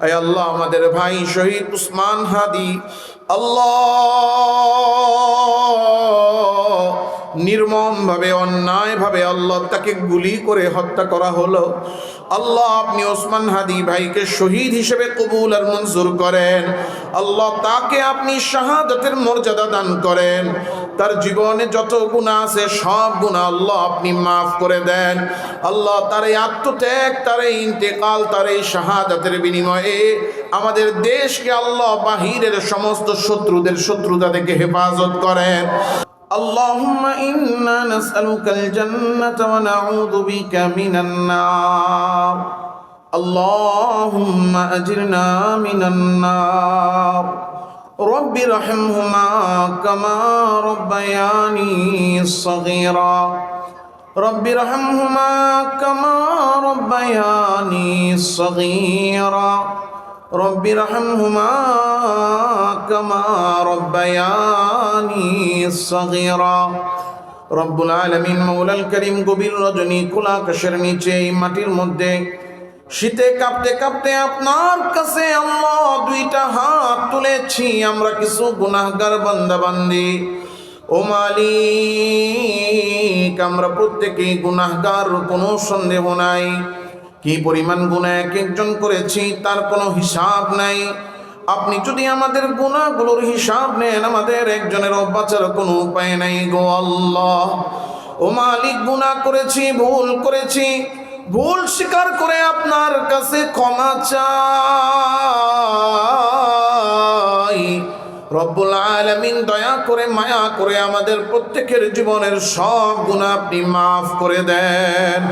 আল্লাহ আমাদের ভাই শহীদ উসমান হাদি। আল্লাহ নির্মমভাবে, অন্যায়ভাবে আল্লাহ তাকে গুলি করে হত্যা করা হলো। আল্লাহ আপনি ওসমান হাদি ভাইকে শহীদ হিসেবে কবুল আর মঞ্জুর করেন। আল্লাহ তাকে আপনি শাহাদাতের মর্যাদা দান করেন। তার জীবনে যত গুণা আছে, সব গুণা আল্লাহ আপনি মাফ করে দেন। আল্লাহ তার এই আত্মত্যাগ, তার এই ইন্তেকাল, তার এই শাহাদাতের বিনিময়ে আমাদের দেশকে আল্লাহ বাহিরের সমস্ত শত্রুদের শত্রুতা থেকে হেফাজত করেন। اللهم إنا نسألك الجنة ونعوذ بك من النار اللهم أجرنا من النار رب ارحمهما كما ربياني صغيرا رب ارحمهما كما ربياني صغيرا رب ارحمهما كما ربياني صغيرا রব্বুল আলমিন মৌলাল করিম গভীর রজনী কুলা কাশের নিচে এই মাটির মধ্যে শীতে কাঁপতে কাঁপতে আপনার কাছে আল্লাহ দুইটা হাত তুলেছি আমরা কিছু গুনাহগার বান্দা বান্দি ও মালিক আমরা প্রত্যেকেই গুনাহগার কোনো সন্দেহ নাই কি পরিমাণ গুণা এক একজন করেছি, তার কোনো হিসাব নাই। আপনি যদি আমাদের গুণাগুলোর হিসাব নেন, আমাদের একজনের বাঁচার কোনো উপায় নাই গো আল্লাহ। ও মালিক গুণা করেছি, ভুল করেছি, ভুল স্বীকার করে আপনার কাছে ক্ষমা চাই। রব্বুল আলমিন দয়া করে, মায়া করে আমাদের প্রত্যেকের জীবনের সব গুণা আপনি মাফ করে দেন।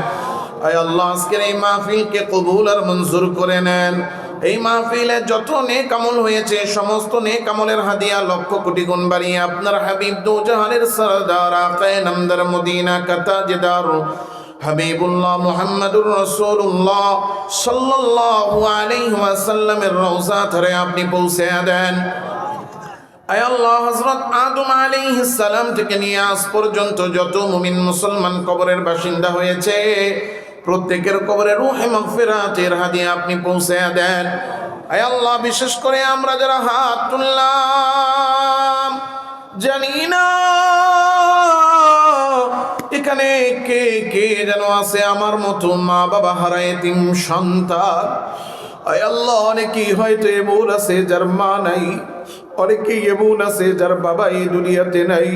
আয় আল্লাহ, আজকের এই মাহফিলকে কবুল আর মঞ্জুর করে নেন। এই মাহফিলে যত নেক আমল হয়েছে, সমস্ত নেক আমলের হাদিয়া লক্ষ কোটি গুণ বাড়িয়ে আপনার হাবিব দু জাহানের সরদার আকায় নামদার মদিনা কাতা জেদার। হাবিবুল্লাহ মুহাম্মাদুর রাসূলুল্লাহ সাল্লাল্লাহু আলাইহি ওয়াসাল্লামের রওজা ধরে আপনি পৌঁছে দেন। আয় আল্লাহ, হযরত আদম আলাইহিস সালাম থেকে নিয়ে আজ পর্যন্ত যত মুমিন মুসলমান কবরের বাসিন্দা হয়েছে প্রত্যেকের কবরে রুহে মাগফিরাতের হাদিয়া আপনি পৌঁছে দেন। আয় আল্লাহ, বিশেষ করে আমরা যারা হাত তুললাম, জানি না এখানে কে কে যেন আছে আমার মতো মা বাবা হারায় তিন সন্তান। আয় আল্লাহ, অনেকেই হয়তো এমন আছে যার মা নাই, অনেকেই এমন আছে যার বাবা এই দুনিয়াতে নাই।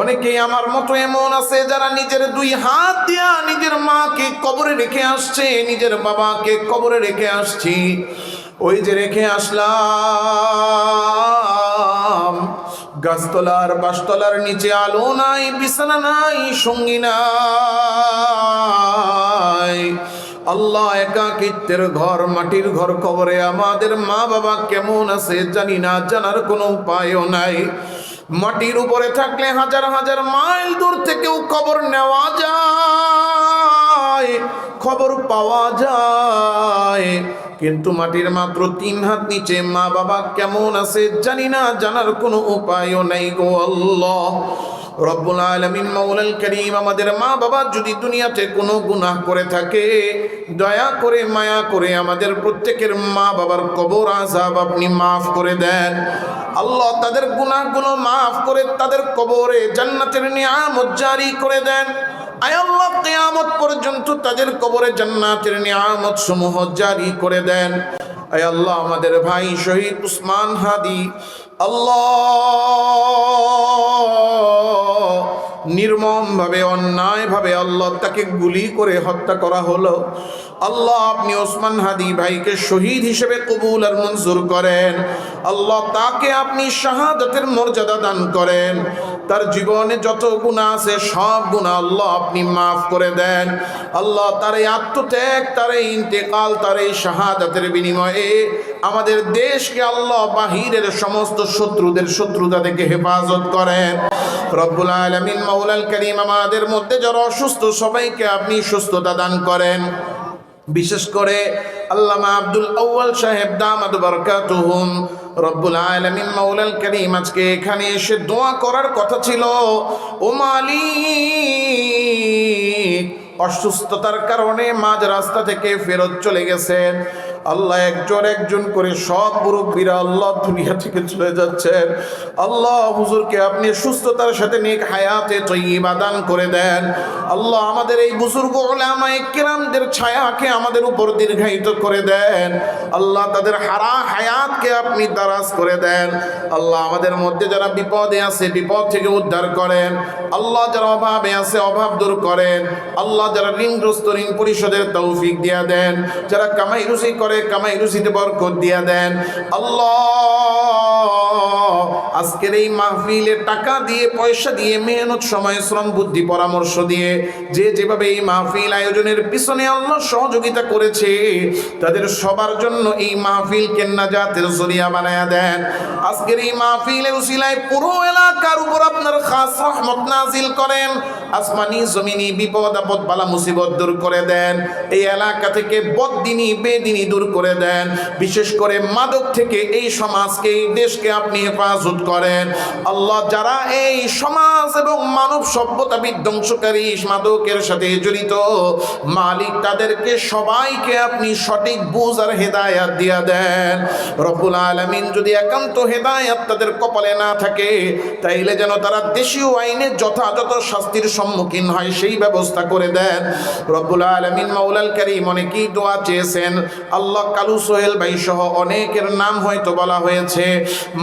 অনেকেই আমার মতো এমন আছে যারা নিজের দুই হাত দিয়া নিজের মাকে কবরে রেখে আসছে, নিজের বাবাকে কবরে রেখে আসছি। ওই যে রেখে আসলাম। গাছতলার বাসতলার নিচে আলো নাই, বিছানা নাই, সঙ্গী নাই। আল্লাহ একাকিত্বের ঘর, মাটির ঘর কবরে আমাদের মা বাবা কেমন আছে জানি না, জানার কোনো উপায়ও নাই। মাটির উপরে থাকলে হাজার হাজার মাইল দূর থেকেও খবর নেওয়া যায়, খবর পাওয়া যায়। কিন্তু মাটির মাত্র তিন হাত নিচে মা বাবা কেমন আছে জানি না, জানার কোনো উপায়ও নাই গো আল্লাহ। রব্বুল আলমিন মৌলাল করিম আমাদের মা বাবা যদি দুনিয়াতে কোনো গুনাহ করে থাকে, দয়া করে, মায়া করে আমাদের প্রত্যেকের মা বাবার কবর আজাব আপনি মাফ করে দেন। আল্লাহ তাদের গুনাহগুলো মাফ করে তাদের কবরে জান্নাতের নিয়ামত জারি করে দেন। আয় আল্লাহ, কিয়ামত পর্যন্ত তাদের কবরে জান্নাতের নিয়ামত সমূহ জারি করে দেন। আয় আল্লাহ আমাদের ভাই শহীদ উসমান হাদি। আল্লাহ। নির্মমভাবে, অন্যায়ভাবে আল্লাহ তাকে গুলি করে হত্যা করা হলো। আল্লাহ আপনি ওসমান হাদি ভাইকে শহীদ হিসেবে কবুল আর মঞ্জুর করেন। আল্লাহ তাকে আপনি শাহাদতের মর্যাদা দান করেন। তার জীবনে যত গুণা আছে, সব গুণা আল্লাহ আপনি মাফ করে দেন। আল্লাহ তার এই আত্মত্যাগ, তার এই ইন্তেকাল, তার এই শাহাদাতের বিনিময়ে আমাদের দেশকে আল্লাহ বাহিরের সমস্ত শত্রুদের শত্রুতা থেকে হেফাজত করেন। রব্বুল আলমিন মাউলাল করিম আমাদের মধ্যে যারা অসুস্থ, সবাইকে আপনি সুস্থতা দান করেন। বিশেষ করে আল্লামা আব্দুল আউয়াল সাহেব দামাদ বরকাতুহুম। রব্বুল আলামিন মাওলাল করিম আজকে এখানে এসে দোয়া করার কথা ছিল, ও মালিক, অসুস্থতার কারণে মাঝ রাস্তা থেকে ফেরত চলে গেছেন। আল্লাহ একজন একজন করে সব মুরব্বীরা আল্লাহ দুনিয়া থেকে চলে যাচ্ছেন। আল্লাহ হুজুরকে আপনি সুস্থতার সাথে নেক হায়াতে তৈবা দান করে দেন। আল্লাহ আমাদের এই বুজুর্গ ওলামায়ে কেরামদের ছায়াকে আমাদের উপর দীর্ঘায়িত করে দেন। আল্লাহ তাদের হারা হায়াতকে আপনি দারাজ করে দেন। আল্লাহ আমাদের মধ্যে যারা বিপদে আছে, বিপদ থেকে উদ্ধার করেন। আল্লাহ যারা অভাবে আছে, অভাব দূর করেন। আল্লাহ যারা ঋণগ্রস্ত, ঋণ পরিশোধের তৌফিক দিয়া দেন। যারা কামাই রুচি করে কামাই রুচিতে বরকত দিয়া দেন। আল্লাহ আজকের এই মাহফিলে টাকা দিয়ে, পয়সা দিয়ে, মেহনত সময় শ্রম বুদ্ধি পরামর্শ দিয়ে যে যেভাবে এই মাহফিল আয়োজনের পিছনে আল্লাহ সহযোগিতা করেছে, তাদের সবার জন্য এই মাহফিল কেন্না জাতের জরিয়া বানায়া দেন। আজকের এই মাহফিলে উসিলায় পুরো এলাকার উপর আপনার খাস রহমত নাজিল করেন। আসমানি, জমিনি, বিপদ, আপদ, বালা, মুসিবত দূর করে দেন। এই এলাকা থেকে বদিনী বেদিনী দূর করে দেন। বিশেষ করে মাদক থেকে এই সমাজকে, এই দেশকে আপনি হেফাজত করেন আল্লাহ যারা এই সমাজ এবং মানব সভ্যতা বিধ্বংসকারী মাদকের সাথে জড়িত, মালিক তাদেরকে সবাইকে আপনি সঠিক বুঝ আর হেদায়াত দিয়া দেন। রব্বুল আলমিন যদি একান্ত হেদায়াত তাদের কপালে না থাকে, তাইলে যেন তারা দেশীয় আইনে যথাযথ শাস্তির সম্মুখীন হয়, সেই ব্যবস্থা করে দেন। রব্বুল আলামিন মাওলাল করিম অনেকেই দোয়া চেয়েছেন, আল্লাহ কালু সোহেল ভাই সহ অনেকের নাম হয়তো বলা হয়েছে,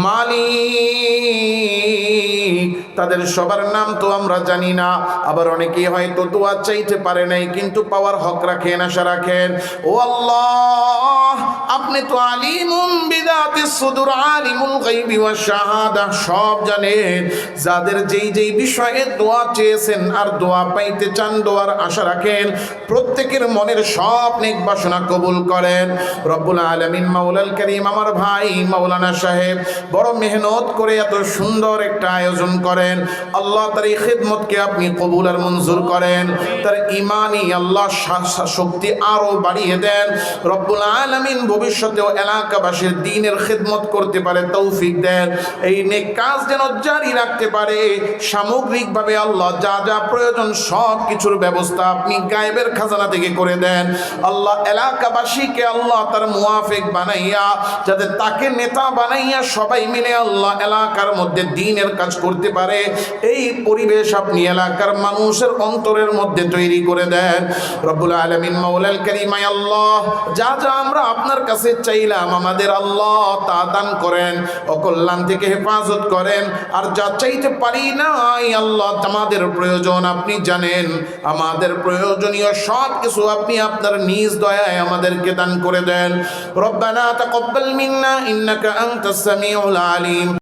মালিক মালিক। তাদের সবার নাম তো আমরা জানি না। আবার অনেকেই হয়তো দোয়া চাইতে পারে নাই, কিন্তু পাওয়ার হক রাখেন, আশা রাখেন। ও আল্লাহ, আপনি তো আলিমুম বিদাতি সুদূর, আলিমুল গাইবি ওয়া শাহাদা, সব জানেন। যাদের যেই যেই বিষয়ে দোয়া চেয়েছেন আর দোয়া পাইতে চান দোয়ার আশা রাখেন, প্রত্যেকের মনের সব নেক বাসনা কবুল করেন। রব্বুল আলামিন মাওলাল করিম আমার ভাই মাওলানা সাহেব, বড় মেহনত করে এত সুন্দর একটা আয়োজন করেন। আল্লাহ তার এই খেদমতকে আপনি কবুল আর মঞ্জুর করেন, তার ইমানই আল্লাহ শক্তি আরও বাড়িয়ে দেন। রব্বুল আলামিন ভবিষ্যতেও এলাকাবাসীর দিনের খেদমত করতে পারে, তৌফিক দেন। এই নেক কাজ যেন জারি রাখতে পারে, সামগ্রিকভাবে আল্লাহ যা যা প্রয়োজন সব কিছুর ব্যবস্থা আপনি গায়েবের খাজানা থেকে করে দেন। আল্লাহ এলাকাবাসীকে আল্লাহ তার মুয়াফেক বানাইয়া, যাতে তাকে নেতা বানাইয়া সবাই মিলে আল্লাহ এলাকার মধ্যে দিনের কাজ করতে পারে। এই পরিবেশ আপনি এলাকার মানুষের অন্তরের মধ্যে তৈরি করে দেন। রব্বুল আলমিন মাওলাল করিমাই আল্লাহ, যা যা আমরা আপনার কাছে চাইলাম, আমাদের আল্লাহ তা দান করেন, অকল্যাণ থেকে হেফাজত করেন। আর যা চাইতে পারি নাই, আল্লাহ, আমাদের প্রয়োজন আপনি জানেন। আমাদের প্রয়োজনীয় সব কিছু আপনি আপনার নিজ দয়ায় আমাদেরকে দান করে দেন। রব্বানা তাকাব্বাল মিন্না, ইন্নাকা আনতাস আলিম।